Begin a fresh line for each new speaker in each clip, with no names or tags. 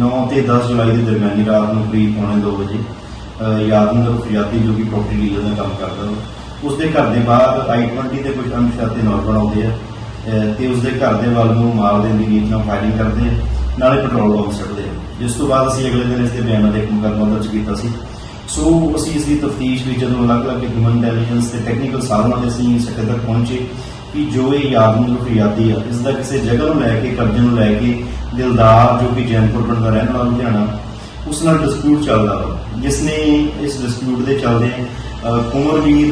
9 ਤੇ 10 ਜੁਲਾਈ ਦੇ ਦਰਮਿਆਨੀ ਰਾਤ ਨੂੰ ਕਰੀਬ ਪੌਣੇ 2 ਵਜੇ ਯਾਦਵਿੰਦਰ ਫਰਿਆਦੀ ਜੋ ਕਿ ਪ੍ਰੋਪਰਟੀ ਡੀਲਰ ਦਾ ਕੰਮ ਕਰਦਾ ਵਾ, ਉਸਦੇ ਘਰ ਦੇ ਬਾਹਰ I-20 ਦੇ ਕੁਝ ਅਣਪਛਾਤੇ ਨੌਜਵਾਨ ਆਉਂਦੇ ਆ, ਅਹ, ਤੇ ਉਸਦੇ ਘਰ ਦੇ ਵੱਲ ਨੂੰ ਮਾਰ ਦੇਣ ਦੀ ਨੀਤ ਨਾਲ ਫਾਇਰਿੰਗ ਕਰਦੇ ਆ, ਨਾਲੇ ਪੈਟਰੋਲ ਬੰਬ ਸੁੱਟਦੇ ਆ। ਜਿਸ ਤੋਂ ਬਾਅਦ ਅਸੀਂ ਅਗਲੇ ਦਿਨ ਇਸ ਦੇ ਬਿਆਨਾਂ ਦੇ ਮੁਕੱਦਮਾ ਦਰਜ ਕੀਤਾ ਸੀ। ਸੋ, ਅਸੀਂ ਇਸ ਦੀ ਤਫਤੀਸ਼ ਵਿੱਚ ਜਦੋਂ ਅਲੱਗ-ਅਲੱਗ ਹਿਊਮਨ ਇੰਟੈਲੀਜੈਂਸ ਤੇ ਟੈਕਨੀਕਲ ਸਾਧਨਾਂ ਦੇ ਅਸੀਂ ਸੱਟੇ ਤੱਕ ਪਹੁੰਚੇ ਕਿ ਜੋ ਇਹ ਯਾਦਵਿੰਦਰ ਫਰਿਆਦੀ ਆ ਇਸ ਦਾ ਕਿਸੇ ਜਗ੍ਹਾ ਨੂੰ ਲੈ ਕੇ ਕਬਜ਼ੇ ਨੂੰ ਲੈ ਕੇ ਦਿਲਦਾਰ ਜੋ ਕਿ ਜੈਨਪੁਰ ਪਿੰਡ ਦਾ ਰਹਿਣ ਵਾਲਾ ਲੁਧਿਆਣਾ ਉਸ ਨਾਲ ਡਿਸਪਿਊਟ ਚੱਲਦਾ ਵਾ। ਜਿਸ ਨੇ ਇਸ ਡਿਸਪਿਊਟ ਦੇ ਚੱਲਦੇ ਅਹ,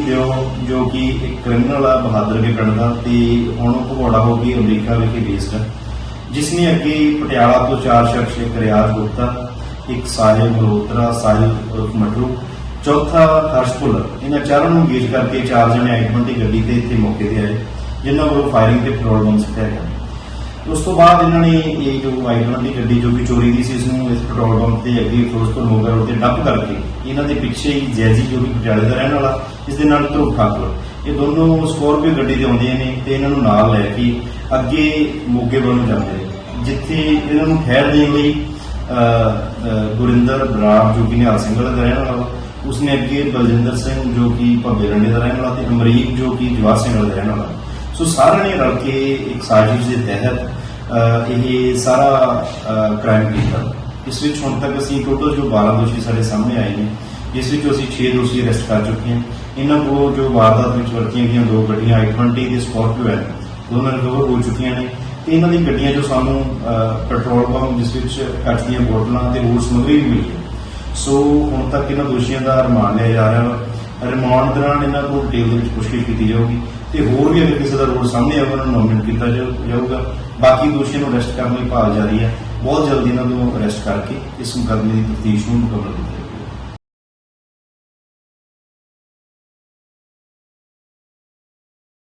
ਦਿਓ ਜੋ ਕਿ ਇੱਕ ਕ੍ਰਿਮੀਨਲ ਆ ਬਹਾਦਰ ਕੇ ਪਿੰਡ ਦਾ ਤੇ ਹੁਣ ਉਹ ਭਗੌੜਾ ਹੋ ਕੇ ਅਮਰੀਕਾ ਵਿਖੇ ਬੇਸਡ ਹੈ ਜਿਸ ਨੇ ਅੱਗੇ ਪਟਿਆਲਾ ਤੋਂ ਚਾਰ ਸ਼ਖਸ ਇੱਕ ਰਿਆਜ਼ ਗੁਪਤਾ ਇੱਕ ਸਾਹਿਲ ਮਲਹੋਤਰਾ ਸਾਹਿਲ ਮਟਰੂ ਚੌਥਾ ਹਰਸ਼ ਭੁੱਲਰ। ਇਹਨਾਂ ਚਾਰਾਂ ਨੂੰ engage ਕਰਕੇ ਚਾਰ ਜਣੇ ਆਈਟਮੈਂਟ ਦੀ ਗੱਡੀ ਤੇ ਇੱਥੇ ਮੌਕੇ ਤੇ ਆਏ। ਜਿਨ੍ਹਾਂ ਵੱਲੋਂ ਫਾਇਰਿੰਗ ਤੇ ਪੈਟਰੋਲ ਬੰਬ ਸੁੱਟਿਆ ਗਿਆ ਉਸ ਤੋਂ ਬਾਅਦ ਇਹਨਾਂ ਨੇ ਇਹ ਜੋ ਆਈਟਮੈਂਟ ਦੀ ਗੱਡੀ ਜੋ ਕਿ ਚੋਰੀ ਦੀ ਸੀ, ਇਸ ਨੂੰ ਇਸ ਪੈਟਰੋਲ ਪੰਪ ਤੇ ਅੱਗੇ ਫਿਰੋਜ਼ਪੁਰ ਮੋਗਾ ਰੋਡ ਤੇ ਡੰਪ ਕਰਕੇ ਇਹਨਾਂ ਦੇ ਪਿੱਛੇ ਹੀ ਜੈਜੀ ਜੋ ਕਿ ਪਟਿਆਲੇ ਦਾ ਰਹਿਣ ਵਾਲਾ, ਇਸ ਦੇ ਨਾਲ ਧਰੁਵ ਠਾਕੁਰ ਇਹ ਦੋਨੋਂ ਸਕੋਰਪੀਓ ਗੱਡੀ ਤੇ ਆਉਂਦੀਆਂ ਨੇ ਤੇ ਇਹਨਾਂ ਨੂੰ ਨਾਲ ਲੈ ਕੇ ਅੱਗੇ ਮੋਗੇ ਵੱਲ ਨੂੰ ਜਾਂਦੇ ਨੇ, ਜਿੱਥੇ ਇਹਨਾਂ ਨੂੰ ਠਹਿਰ ਦੇਣ ਲਈ ਗੁਰਿੰਦਰ ਬਰਾੜ ਜੋ ਕਿ ਨਿਹਾਲ ਸਿੰਘ ਦਾ ਰਹਿਣ ਵਾਲਾ ਉਸਨੇ ਅੱਗੇ ਬਲਜਿੰਦਰ ਸਿੰਘ ਜੋ ਕਿ ਭੱਬੇ ਰੰਡੇ ਦਾ ਰਹਿਣ ਵਾਲਾ ਤੇ ਅਮਰੀਕ ਜੋ ਕਿ ਜਵਾਹਰ ਸਿੰਘ ਵਾਲਾ ਦਾ ਰਹਿਣ ਵਾਲਾ। ਸੋ ਸਾਰਿਆਂ ਨੇ ਰਲ ਕੇ ਇੱਕ ਸਾਜ਼ਿਸ਼ ਦੇ ਤਹਿਤ ਇਹ ਸਾਰਾ ਕ੍ਰਾਈਮ ਕੀਤਾ। ਇਸ ਵਿੱਚ ਹੁਣ ਤੱਕ ਅਸੀਂ ਟੋਟਲ ਜੋ 12 ਦੋਸ਼ੀ ਸਾਡੇ ਸਾਹਮਣੇ ਆਏ ਨੇ ਜਿਸ ਵਿੱਚ ਅਸੀਂ 6 ਦੋਸ਼ੀ ਅਰੈਸਟ ਕਰ ਚੁੱਕੇ ਹਾਂ। ਇਹਨਾਂ ਕੋਲ ਜੋ ਵਾਰਦਾਤ ਵਿੱਚ ਵਰਤੀਆਂ ਗਈਆਂ ਦੋ ਗੱਡੀਆਂ i20 ਤੇ ਸਕਾਰਪੀਓ ਹੈ, ਦੋਨਾਂ ਰਿਕਵਰ ਹੋ ਚੁੱਕੀਆਂ ਨੇ। ਤੇ ਇਹਨਾਂ ਦੀ ਗੱਡੀਆਂ ਜੋ ਸਾਨੂੰ ਪੈਟਰੋਲ ਪੰਪ ਜਿਸ ਵਿੱਚ ਕੱਚ ਦੀਆਂ ਬੋਤਲਾਂ ਤੇ ਹੋਰ ਸਮੱਗਰੀ ਵੀ ਮਿਲੀ ਹੈ। ਸੋ ਹੁਣ ਤੱਕ ਇਹਨਾਂ ਦੋਸ਼ੀਆਂ ਦਾ ਰਿਮਾਂਡ ਲਿਆ ਜਾ ਰਿਹਾ ਵਾ। ਰਿਮਾਂਡ ਦੌਰਾਨ ਇਹਨਾਂ ਕੋਲ ਡਿਟੇਲ ਦੇ ਵਿੱਚ ਪੁੱਛਗਿੱਛ ਕੀਤੀ ਜਾਊਗੀ ਤੇ ਹੋਰ ਵੀ ਅਗਰ ਕਿਸੇ ਦਾ ਰੋਲ ਸਾਹਮਣੇ ਆਵੇ ਉਹਨਾਂ ਨੂੰ ਨੋਮਿਨੇਟ ਕੀਤਾ ਜਾਊਗਾ। ਬਾਕੀ ਦੋਸ਼ੀਆਂ ਨੂੰ ਅਰੈਸਟ ਕਰਨ ਲਈ ਭਾਲ ਜਾਰੀ ਹੈ। ਬਹੁਤ ਜਲਦੀ ਇਹਨਾਂ ਨੂੰ ਅਰੈਸਟ ਕਰਕੇ ਇਸ ਮੁਕੱਦਮੇ ਦੀ ਤਫਤੀਸ਼ ਨੂੰ ਮੁਕੰਮਲ ਕੀਤਾ ਜਾਊਗਾ